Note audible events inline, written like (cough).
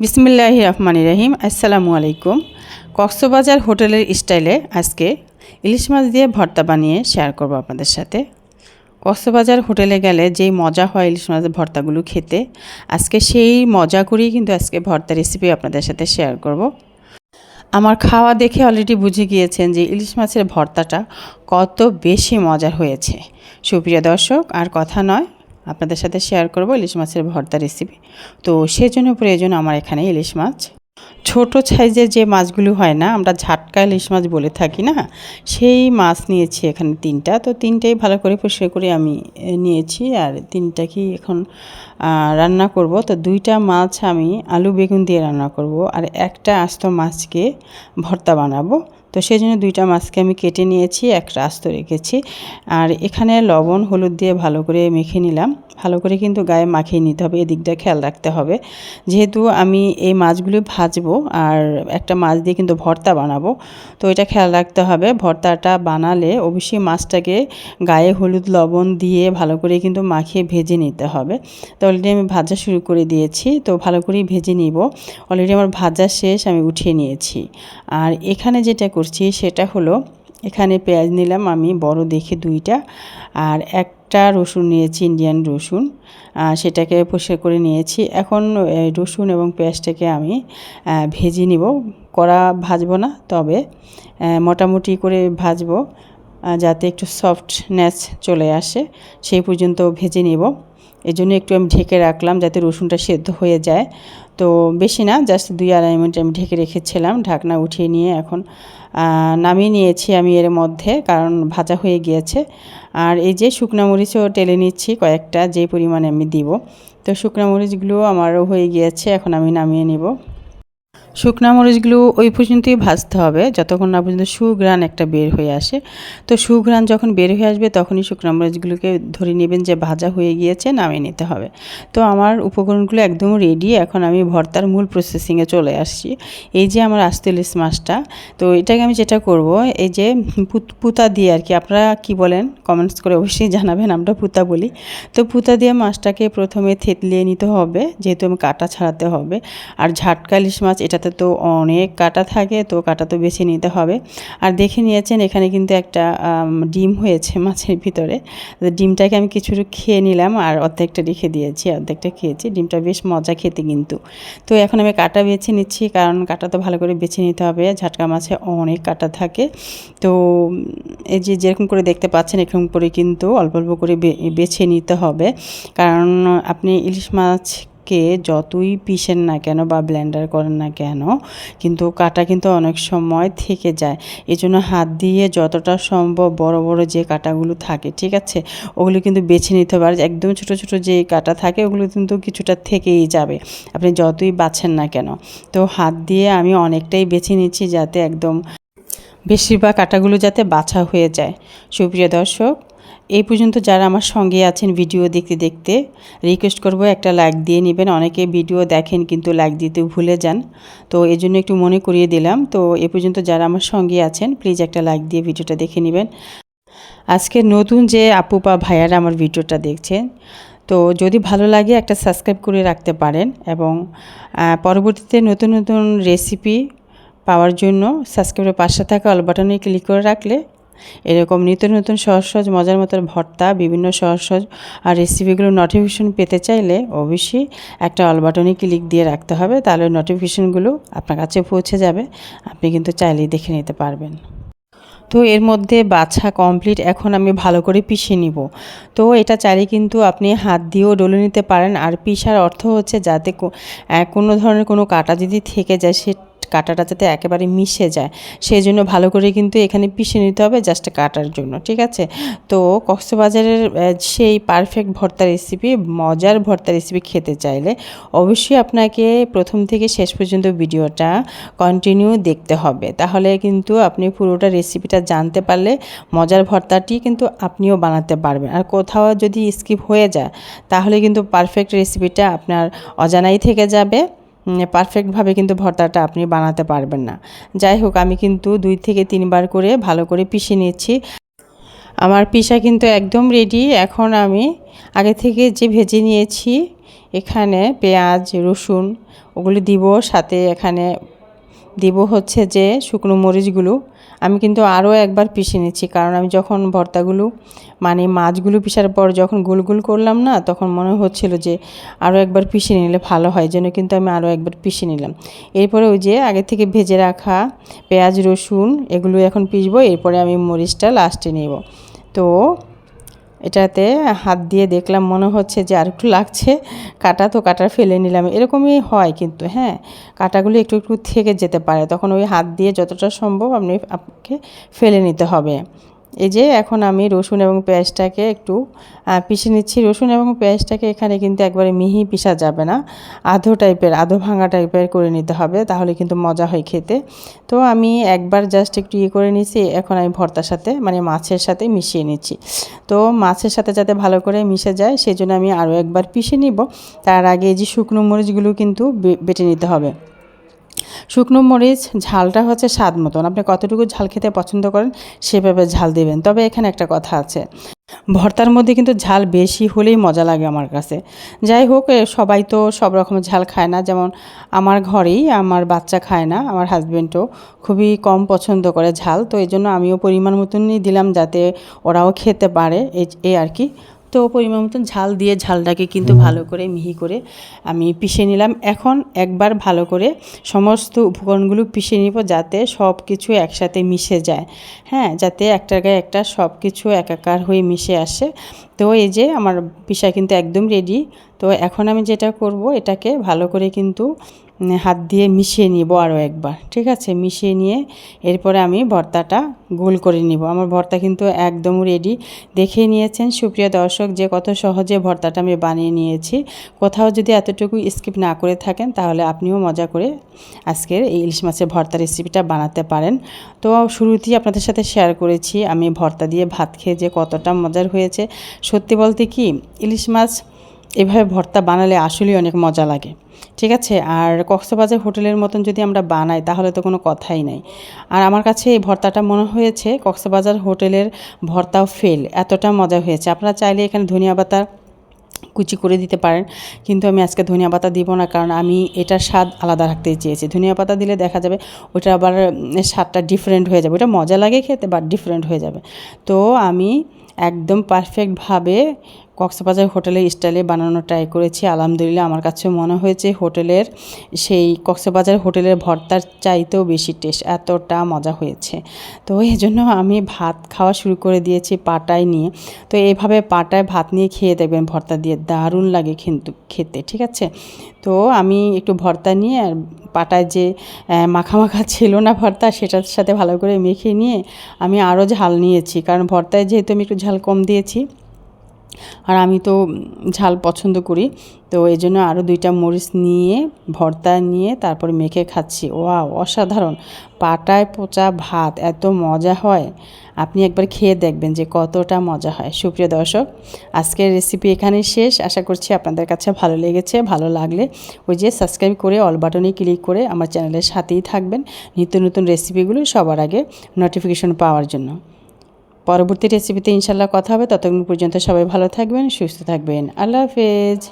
বিসমিল্লাহ রহমান রহিম, আসসালামু আলাইকুম। কক্সবাজার হোটেলের স্টাইলে আজকে ইলিশ মাছ দিয়ে ভর্তা বানিয়ে শেয়ার করব আপনাদের সাথে। কক্সবাজার হোটেলে গেলে যেই মজা হয় ইলিশ মাছের ভর্তাগুলো খেতে, আজকে সেই মজা করেই কিন্তু আজকে ভর্তা রেসিপি আপনাদের সাথে শেয়ার করব। আমার খাওয়া দেখে অলরেডি বুঝে গিয়েছেন যে ইলিশ মাছের ভর্তাটা কত বেশি মজার হয়েছে। সুপ্রিয় দর্শক, আর কথা নয় আপনাদের সাথে শেয়ার করব ইলিশ মাছের ভর্তা রেসিপি তো সেজন্য প্রয়োজন আমার এখানে ইলিশ মাছ। ছোট সাইজের যে মাছগুলো হয় না, আমরা ঝাটকা ইলিশ মাছ বলে থাকি না, সেই মাছ নিয়েছি এখানে তিনটা। তো তিনটেই ভালো করে পরিষ্কার করে আমি নিয়েছি আর তিনটা কি এখন রান্না করব। তো দুইটা মাছ আমি আলু বেগুন দিয়ে রান্না করব আর একটা আস্ত মাছকে ভর্তা বানাবো। তো সেই জন্য দুইটা মাছকে আমি কেটে নিয়েছি, এক আস্ত রেখেছি। আর এখানে লবণ, হলুদ দিয়ে ভালো করে মেখে নিলাম। ভালো করে কিন্তু গায়ে মাখিয়ে নিতে হবে, এদিকটা খেয়াল রাখতে হবে। যেহেতু আমি এই মাছগুলো ভাজবো আর একটা মাছ দিয়ে কিন্তু ভর্তা বানাবো, তো এটা খেয়াল রাখতে হবে। ভর্তাটা বানালে অবশ্যই মাছটাকে গায়ে হলুদ, লবণ দিয়ে ভালো করে কিন্তু মাখিয়ে ভেজে নিতে হবে। তো অলরেডি আমি ভাজা শুরু করে দিয়েছি, তো ভালো করেই ভেজে নিব। অলরেডি আমার ভাজা শেষ, আমি উঠিয়ে নিয়েছি। আর এখানে যেটা করছি সেটা হলো, এখানে পেঁয়াজ নিলাম আমি, বড় দেখে দুইটা, আর একটা রসুন নিয়েছি ইন্ডিয়ান রসুন সেটাকে পরিষ্কার করে নিয়েছি। এখন রসুন এবং পেঁয়াজটাকে আমি ভেজে নিব। কড়া ভাজবো না, তবে মোটামুটি করে ভাজবো যাতে একটু সফটনেস চলে আসে সেই পর্যন্ত ভেজে নেব। এই জন্য একটু আমি ঢেকে রাখলাম যাতে রসুনটা সেদ্ধ হয়ে যায়। তো, বেশি না জাস্ট দুই আড়াই মিনিট আমি ঢেকে রেখেছিলাম, ঢাকনা উঠিয়ে নিয়ে এখন নামিয়ে নিয়েছি আমি এর মধ্যে, কারণ ভাজা হয়ে গিয়েছে। আর এই যে শুকনো মরিচও টেলে নিচ্ছি কয়েকটা, যে পরিমাণে আমি দিব। তো শুকনো মরিচগুলো আমারও হয়ে গিয়েছে, এখন আমি নামিয়ে নিব। শুকনা মরিচগুলো ওই পর্যন্তই ভাজতে হবে। যতক্ষণ না পর্যন্ত সুঘ্রাণ একটা বের হয়ে আসে। তো সুঘ্রাণ যখন বের হয়ে আসবে, তখনই শুকনা মরিচগুলোকে ধরে নেবেন যে ভাজা হয়ে গিয়েছে, নামিয়ে নিতে হবে। তো আমার উপকরণগুলো একদম রেডি এখন আমি ভর্তার মূল প্রসেসিংয়ে চলে আসছি। এই যে আমার আস্ত ইলিশ মাছটা, তো এটাকে আমি যেটা করব, এই যে পুত- দিয়ে আর কি, আপনারা কি বলেন? কমেন্টস করে অবশ্যই জানাবেন, আমরা পুতা বলি। তো পুতা দিয়ে মাছটাকে প্রথমে থেতলিয়ে নিতে হবে, যেহেতু আমি কাটা ছাড়াতে হবে। আর ঝাটকা ইলিশ মাছ এটাতে তো অনেক কাটা থাকে, তো কাটা তো বেছে নিতে হবে। আর দেখে নিয়েছেন, এখানে কিন্তু একটা ডিম হয়েছে মাছের ভিতরে। ডিমটাকে আমি কিছু খেয়ে নিলাম আর অর্ধেকটা রেখে দিয়েছি, অর্ধেকটা খেয়েছি। ডিমটা বেশ মজা খেতে কিন্তু। তো এখন আমি কাটা বেছে নিচ্ছি, কারণ কাটা তো ভালো করে বেছে নিতে হবে। ঝাটকা মাছে অনেক কাটা থাকে। তো, এই যে যেরকম করে দেখতে পাচ্ছেন, এরকম করে কিন্তু অল্প অল্প করে বেছে নিতে হবে। কারণ আপনি ইলিশ মাছকে যতই পিষেন না কেন বা ব্লেন্ডার করেন না কেন, কিন্তু কাটা কিন্তু অনেক সময় থেকে যায়। এই জন্য হাত দিয়ে যতটা সম্ভব বড় বড় যে কাটাগুলো থাকে, ঠিক আছে? ওগুলো কিন্তু বেছে নিতে আর একদম ছোট ছোট যে কাটা থাকে, ওগুলো কিন্তু কিছুটা থেকেই যাবে। আপনি যতই বাছেন না কেন। তো হাত দিয়ে আমি অনেকটাই বেছে নিচ্ছি যাতে একদম বেশিরভাগ কাটাগুলো যাতে বাছা হয়ে যায়। সুপ্রিয় দর্শক এই পর্যন্ত যারা আমার সঙ্গে আছেন ভিডিও দেখতে দেখতে রিকোয়েস্ট করব একটা লাইক দিয়ে নেবেন। অনেকে ভিডিও দেখেন কিন্তু লাইক দিতে ভুলে যান। তো এই জন্য একটু মনে করিয়ে দিলাম। তো এ পর্যন্ত যারা আমার সঙ্গে আছেন প্লিজ একটা লাইক দিয়ে ভিডিওটা দেখে নেবেন। আজকে নতুন যে আপু বা ভাইয়ারা আমার ভিডিওটা দেখছেন, তো যদি ভালো লাগে একটা সাবস্ক্রাইব করে রাখতে পারেন এবং পরবর্তীতে নতুন নতুন রেসিপি পাওয়ার জন্য সাবস্ক্রাইবের পাশে থাকা অল বাটনে ক্লিক করে রাখলে এরকম নিত্য নতুন সহজ সহজ মজার মতন ভর্তা, বিভিন্ন সহজ সহজ আর রেসিপিগুলো নোটিফিকেশন পেতে চাইলে অবশ্যই একটা অল বাটনে ক্লিক দিয়ে রাখতে হবে, তাহলে নোটিফিকেশনগুলো আপনার কাছে পৌঁছে যাবে, আপনি কিন্তু চাইলেই দেখে নিতে পারবেন। তো এর মধ্যে বাছা কমপ্লিট এখন আমি ভালো করে পিষে নিব। তো এটা চাইলে কিন্তু আপনি হাত দিয়েও ডলে নিতে পারেন, আর পিসার অর্থ হচ্ছে যাতে কোনো ধরনের কোনো কাটা যদি থেকে যায় সে কাটাটা যাতে একেবারে মিশে যায়। সেই জন্য ভালো করে কিন্তু এখানে পিষে নিতে হবে জাস্ট কাটার জন্য, ঠিক আছে? তো কক্সবাজারের সেই পারফেক্ট ভর্তা রেসিপি মজার ভর্তা রেসিপি খেতে চাইলে অবশ্যই আপনাকে প্রথম থেকে শেষ পর্যন্ত ভিডিওটা কন্টিনিউ দেখতে হবে। তাহলে কিন্তু আপনি পুরোটা রেসিপিটা জানতে পারলে মজার ভর্তাটি কিন্তু আপনিও বানাতে পারবেন। আর কোথাও যদি স্কিপ হয়ে যায়, তাহলে কিন্তু পারফেক্ট রেসিপিটা আপনার অজানাই থেকে যাবে। পারফেক্টভাবে কিন্তু ভর্তাটা আপনি বানাতে পারবেন না। যাই হোক আমি কিন্তু দুই থেকে তিনবার করে ভালো করে পিষে নিয়েছি। আমার পিসা কিন্তু একদম রেডি এখন আমি আগে থেকে যে ভেজে নিয়েছি, এখানে পেঁয়াজ, রসুন, ওগুলো দিব, সাথে এখানে দিব হচ্ছে যে শুকনো মরিচগুলো। আমি কিন্তু আরও একবার পিষে নিচ্ছি, কারণ আমি যখন ভর্তাগুলো মানে মাছগুলো পিষার পর যখন গোল গোল করলাম না, তখন মনে হচ্ছিল যে আরও একবার পিষে নিলে ভালো হয়, যেন কিন্তু আমি আরও একবার পিষে নিলাম। এরপরে ওই যে আগে থেকে ভেজে রাখা পেঁয়াজ, রসুন, এগুলো এখন পিষবো, এরপরে আমি মরিচটা লাস্টে নেব। তো এটাতে হাত দিয়ে দেখলাম, মনে হচ্ছে যে আর একটু লাগছে। কাটা তো কাটা ফেলে নিলাম। এরকমই হয় কিন্তু হ্যাঁ? কাটাগুলো একটু একটু থেকে যেতে পারে। তখন ওই হাত দিয়ে যতটা সম্ভব আপনি, আপনাকে ফেলে নিতে হবে। এই যে এখন আমি রসুন এবং পেঁয়াজটাকে একটু পিষে নিচ্ছি। রসুন এবং পেঁয়াজটাকে এখানে কিন্তু একবারে মিহি পিষা যাবে না। আধো টাইপের, আধো ভাঙা টাইপের করে নিতে হবে, তাহলে কিন্তু মজা হয় খেতে। তো আমি একবার জাস্ট একটু ইয়ে করে নিছি এখন আমি ভর্তার সাথে মানে মাছের সাথে মিশিয়ে নিচ্ছি। তো মাছের সাথে যাতে ভালো করে মিশে যায়, সেই জন্য আমি আরও একবার পিষে নিব। তার আগে যে শুকনো মরিচগুলো কিন্তু বেটে নিতে হবে। শুকনো মরিচ, ঝালটা হচ্ছে স্বাদ মতন। আপনি কতটুকু ঝাল খেতে পছন্দ করেন সেভাবে ঝাল দেবেন। তবে এখানে একটা কথা আছে। ভর্তার মধ্যে কিন্তু ঝাল বেশি হলেই মজা লাগে আমার কাছে। যাই হোক সবাই তো সব রকমের ঝাল খায় না। যেমন আমার ঘরেই আমার বাচ্চা খায় না, আমার হাজব্যান্ডও খুবই কম পছন্দ করে ঝাল। তো এই জন্য আমিও পরিমাণ মতনই দিলাম যাতে ওরাও খেতে পারে। এই আর কি। তো পরিমাণ মতন ঝাল দিয়ে ঝালটাকে কিন্তু ভালো করে মিহি করে আমি পিষে নিলাম। এখন একবার ভালো করে সমস্ত উপকরণগুলো পিষে নিব যাতে সব কিছু একসাথে মিশে যায়। হ্যাঁ যাতে একটার গায়ে একটা সব কিছু একাকার হয়ে মিশে আসে। তো এই যে আমার পিসা কিন্তু একদম রেডি তো এখন আমি যেটা করব এটাকে ভালো করে কিন্তু হাত দিয়ে মিশিয়ে নিব আরও একবার, ঠিক আছে? মিশিয়ে নিয়ে এরপরে আমি ভর্তাটা গোল করে নিব। আমার ভর্তা কিন্তু একদম রেডি দেখে নিয়েছেন সুপ্রিয় দর্শক যে কত সহজে ভর্তাটা আমি বানিয়ে নিয়েছি। কোথাও যদি এতটুকু স্কিপ না করে থাকেন, তাহলে আপনিও মজা করে আজকের এই ইলিশ মাছের ভর্তা রেসিপিটা বানাতে পারেন। তো শুরুতেই আপনাদের সাথে শেয়ার করেছি, আমি ভর্তা দিয়ে ভাত খেয়ে যে কতটা মজার হয়েছে। সত্যি বলতে কি, ইলিশ মাছ এভাবে ভর্তা বানালে আসলেই অনেক মজা লাগে। ঠিক আছে? আর কক্সবাজার হোটেলের মতন যদি আমরা বানাই, তাহলে তো কোনো কথাই নাই। আর আমার কাছে এই ভর্তাটা মনে হয়েছে, কক্সবাজার হোটেলের ভর্তাও ফেল এতটা মজা হয়েছে। আপনারা চাইলে এখানে ধনিয়া পাতা কুচি করে দিতে পারেন, কিন্তু আমি আজকে ধনিয়া পাতা দিব না, কারণ আমি এটার স্বাদ আলাদা রাখতে চেয়েছি। ধনিয়া পাতা দিলে দেখা যাবে ওটা আবার স্বাদটা ডিফারেন্ট হয়ে যাবে। ওটা মজা লাগে খেতে বাট ডিফারেন্ট হয়ে যাবে। তো আমি একদম পারফেক্টভাবে কক্সবাজার হোটেলের স্টাইলে বানানো ট্রাই করেছি। আলহামদুলিল্লাহ আমার কাছে মনে হয়েছে হোটেলের সেই কক্সবাজার হোটেলের ভর্তার চাইতেও বেশি টেস্ট এতটা মজা হয়েছে। তো এই জন্য আমি ভাত খাওয়া শুরু করে দিয়েছি পাটায় নিয়ে। তো এইভাবে পাটায় ভাত নিয়ে খেয়ে দেখবেন, ভর্তা দিয়ে দারুণ লাগে কিন্তু খেতে, ঠিক আছে? তো আমি একটু ভর্তা নিয়ে আর পাটায় যে মাখা মাখা (laughs) ছিল না ভর্তা, সেটার সাথে ভালো করে মেখে নিয়ে আমি আরও ঝাল নিয়েছি। কারণ ভর্তায় যেহেতু আমি একটু ঝাল কম দিয়েছি আর আমি তো ঝাল পছন্দ করি, তো এই জন্য আরও দুইটা মরিচ নিয়ে, ভর্তা নিয়ে তারপর মেখে খাচ্ছি। ওয়া অসাধারণ। পাটায় পচা ভাত, এত মজা হয়। আপনি একবার খেয়ে দেখবেন যে কতটা মজা হয়। সুপ্রিয় দর্শক, আজকের রেসিপি এখানেই শেষ। আশা করছি আপনাদের কাছে ভালো লেগেছে, ভালো লাগলে ওই যে সাবস্ক্রাইব করে অল বাটনে ক্লিক করে আমার চ্যানেলের সাথেই থাকবেন। নিত্য নতুন রেসিপিগুলো সবার আগে নোটিফিকেশন পাওয়ার জন্য। পরবর্তী রেসিপিতে ইনশাল্লাহ কথা হবে। ততক্ষণ পর্যন্ত সবাই ভালো থাকবেন সুস্থ থাকবেন। আল্লাহ হাফেজ।